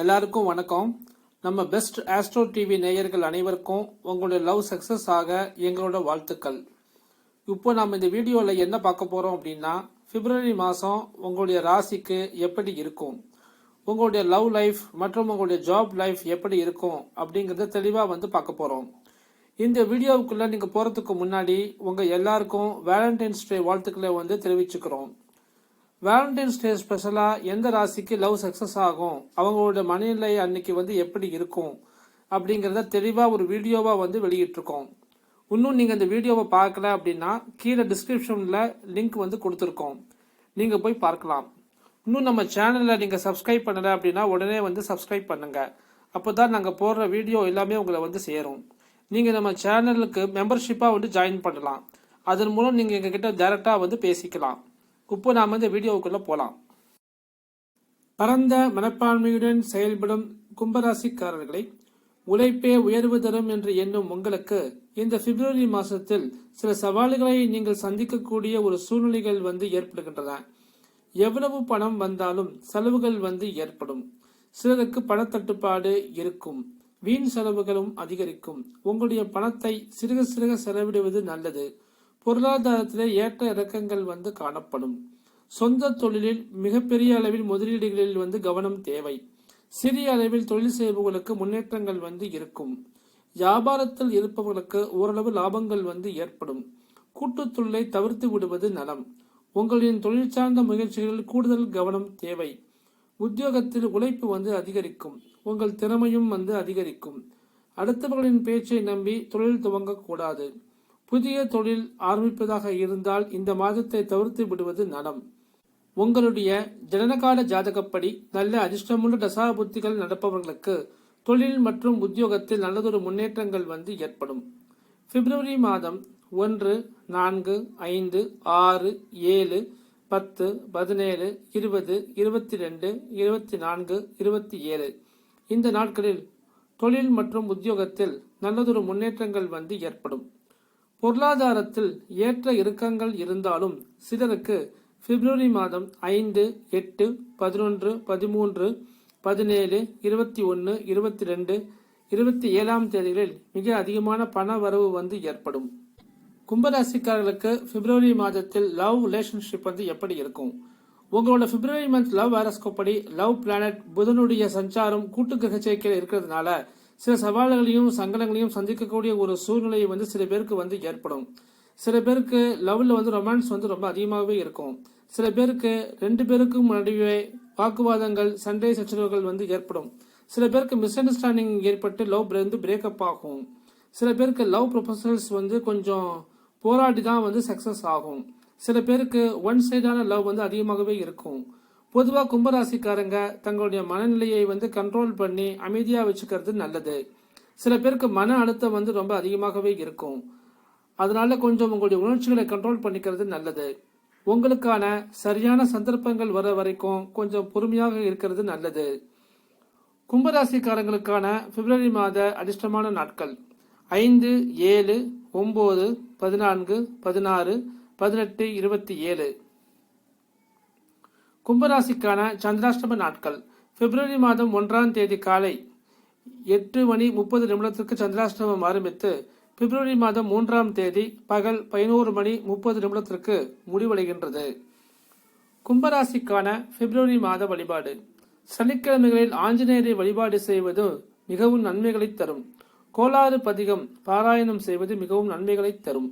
எல்லாருக்கும் வணக்கம். நம்ம பெஸ்ட் ஆஸ்ட்ரோ டிவி நேயர்கள் அனைவருக்கும் உங்களுடைய லவ் சக்ஸஸ் ஆக எங்களோட வாழ்த்துக்கள். இப்போ நம்ம இந்த வீடியோவில் என்ன பார்க்க போகிறோம் அப்படின்னா பிப்ரவரி மாதம் உங்களுடைய ராசிக்கு எப்படி இருக்கும்? உங்களுடைய லவ் லைஃப் மற்றும் உங்களுடைய ஜாப் லைஃப் எப்படி இருக்கும் அப்படிங்கிறத தெளிவாக வந்து பார்க்க போகிறோம் இந்த வீடியோவுக்குள்ளே நீங்கள் போகிறதுக்கு முன்னாடி உங்கள் எல்லாருக்கும் வேலண்டைன்ஸ் டே வாழ்த்துக்களை வந்து தெரிவிச்சுக்கிறோம். வேலண்டைன்ஸ் டே ஸ்பெஷலாக எந்த ராசிக்கு லவ் சக்ஸஸ் ஆகும்? அவங்களோட மனநிலை அன்னைக்கு வந்து எப்படி இருக்கும்? அப்படிங்கிறத தெளிவாக ஒரு வீடியோவாக வந்து வெளியிட்டிருக்கோம். இன்னும் நீங்கள் இந்த வீடியோவை பார்க்கல அப்படின்னா கீழே டிஸ்கிரிப்ஷனில் லிங்க் வந்து கொடுத்துருக்கோம். நீங்கள் போய் பார்க்கலாம். இன்னும் நம்ம சேனலில் நீங்கள் சப்ஸ்கிரைப் பண்ணலை அப்படின்னா உடனே வந்து சப்ஸ்கிரைப் பண்ணுங்கள் அப்போ தான் நாங்கள் போடுற வீடியோ எல்லாமே உங்களை வந்து சேரும். நீங்கள் நம்ம சேனலுக்கு மெம்பர்ஷிப்பாக வந்து ஜாயின் பண்ணலாம். அதன் மூலம் நீங்கள் எங்ககிட்ட டேரெக்டாக வந்து பேசிக்கலாம். இப்போ நாம் இந்த வீடியோவுக்குள்ளே போகலாம் பரந்த மனப்பான்மையுடன் செயல்படும் கும்பராசிக்காரர்களை உழைப்பே உயர்வு தரும் என்று எண்ணும் உங்களுக்கு இந்த பிப்ரவரி மாதத்தில் சில சவால்களை நீங்கள் சந்திக்கக்கூடிய ஒரு சூழ்நிலைகள் வந்து ஏற்படுகின்றன. எவ்வளவு பணம் வந்தாலும் செலவுகள் வந்து ஏற்படும். சிலருக்கு பணத்தட்டுப்பாடு இருக்கும். வீண் செலவுகளும் அதிகரிக்கும். உங்களுடைய பணத்தை சிறுக சிறுக செலவிடுவது நல்லது. பொருளாதாரத்திலே ஏற்ற இறக்கங்கள் வந்து காணப்படும். சொந்த தொழிலில் மிகப்பெரிய அளவில் முதலீடுகளில் வந்து கவனம் தேவை. சிறிய அளவில் தொழில் செய்பவர்களுக்கு முன்னேற்றங்கள் வந்து இருக்கும். வியாபாரத்தில் இருப்பவர்களுக்கு ஓரளவு லாபங்கள் வந்து ஏற்படும். கூட்டுத் தொழிலை தவிர்த்து விடுவது நலம். உங்களின் தொழில் சார்ந்த முயற்சிகளில் கூடுதல் கவனம் தேவை. உத்தியோகத்தில் உழைப்பு வந்து அதிகரிக்கும். உங்கள் திறமையும் வந்து அதிகரிக்கும். அடுத்தவர்களின் பேச்சை நம்பி தொழில் துவங்கக்கூடாது. புதிய தொழில் ஆரம்பிப்பதாக இருந்தால் இந்த மாதத்தை தவிர்த்து விடுவது நலம். உங்களுடைய ஜனனகால ஜாதகப்படி நல்ல அதிர்ஷ்டமுள்ள தசாபுத்திகள் நடப்பவர்களுக்கு தொழில் மற்றும் உத்தியோகத்தில் நல்லதொரு முன்னேற்றங்கள் வந்து ஏற்படும். பிப்ரவரி மாதம் ஒன்று நான்கு ஐந்து ஆறு ஏழு பத்து பதினேழு இருபது இருபத்தி ரெண்டு இருபத்தி நான்கு இருபத்தி ஏழு இந்த நாட்களில் தொழில் மற்றும் உத்தியோகத்தில் நல்லதொரு முன்னேற்றங்கள் வந்து ஏற்படும். பொருளாதாரத்தில் ஏற்ற இறுக்கங்கள் இருந்தாலும் சிலருக்கு பிப்ரவரி மாதம் ஐந்து எட்டு பதினொன்று பதிமூன்று பதினேழு இருபத்தி ஒன்று இருபத்தி ரெண்டு இருபத்தி ஏழாம் தேதிகளில் மிக அதிகமான பண வரவு வந்து ஏற்படும். கும்பராசிக்காரர்களுக்கு பிப்ரவரி மாதத்தில் லவ் ரிலேஷன்ஷிப் வந்து எப்படி இருக்கும்? உங்களோட பிப்ரவரி மந்த் லவ் வைரஸ்கோப்படி லவ் பிளானட் புதனுடைய சஞ்சாரம் கூட்டு கிரக சேர்க்கையில் இருக்கிறதுனால சில சவால்களையும் சங்கடங்களையும் சந்திக்கக்கூடிய ஒரு சூழ்நிலை வந்து சில பேருக்கு வந்து ஏற்படும். சில பேருக்கு லவ்வில் வந்து ரொமான்ஸ் வந்து ரொம்ப அதிகமாகவே இருக்கும். சில பேருக்கு ரெண்டு பேருக்கும் நடுவே வாக்குவாதங்கள் சண்டை சச்சரவுகள் வந்து ஏற்படும். சில பேருக்கு மிஸ் அண்டர்ஸ்டாண்டிங் ஏற்பட்டு லவ் வந்து பிரேக்கப் ஆகும். சில பேருக்கு லவ் ப்ரொபோசல்ஸ் வந்து கொஞ்சம் போராடி தான் வந்து சக்சஸ் ஆகும். சில பேருக்கு ஒன் சைடான லவ் வந்து அதிகமாகவே இருக்கும். பொதுவாக கும்பராசிக்காரங்க தங்களுடைய மனநிலையை வந்து கண்ட்ரோல் பண்ணி அமைதியாக வச்சுக்கிறது நல்லது. சில பேருக்கு மன அழுத்தம் வந்து ரொம்ப அதிகமாகவே இருக்கும். அதனால கொஞ்சம் உங்களுடைய உணர்ச்சிகளை கண்ட்ரோல் பண்ணிக்கிறது நல்லது. உங்களுக்கான சரியான சந்தர்ப்பங்கள் வர வரைக்கும் கொஞ்சம் பொறுமையாக இருக்கிறது நல்லது. கும்பராசிக்காரங்களுக்கான பிப்ரவரி மாத அதிர்ஷ்டமான நாட்கள். ஐந்து ஏழு ஒம்பது பதினான்கு பதினாறு பதினெட்டு இருபத்தி ஏழு. கும்பராசிக்கான சந்திராஷ்டம நாட்கள். பிப்ரவரி மாதம் ஒன்றாம் தேதி காலை எட்டு மணி முப்பது நிமிடத்திற்கு சந்திராஷ்டமம் ஆரம்பித்து பிப்ரவரி மாதம் மூன்றாம் தேதி பகல் பதினோரு மணி முப்பது நிமிடத்திற்கு முடிவடைகின்றது. கும்பராசிக்கான பிப்ரவரி மாத வழிபாடு. சனிக்கிழமைகளில் ஆஞ்சநேயரை வழிபாடு செய்வது மிகவும் நன்மைகளை தரும். கோளாறு பதிகம் பாராயணம் செய்வது மிகவும் நன்மைகளை தரும்.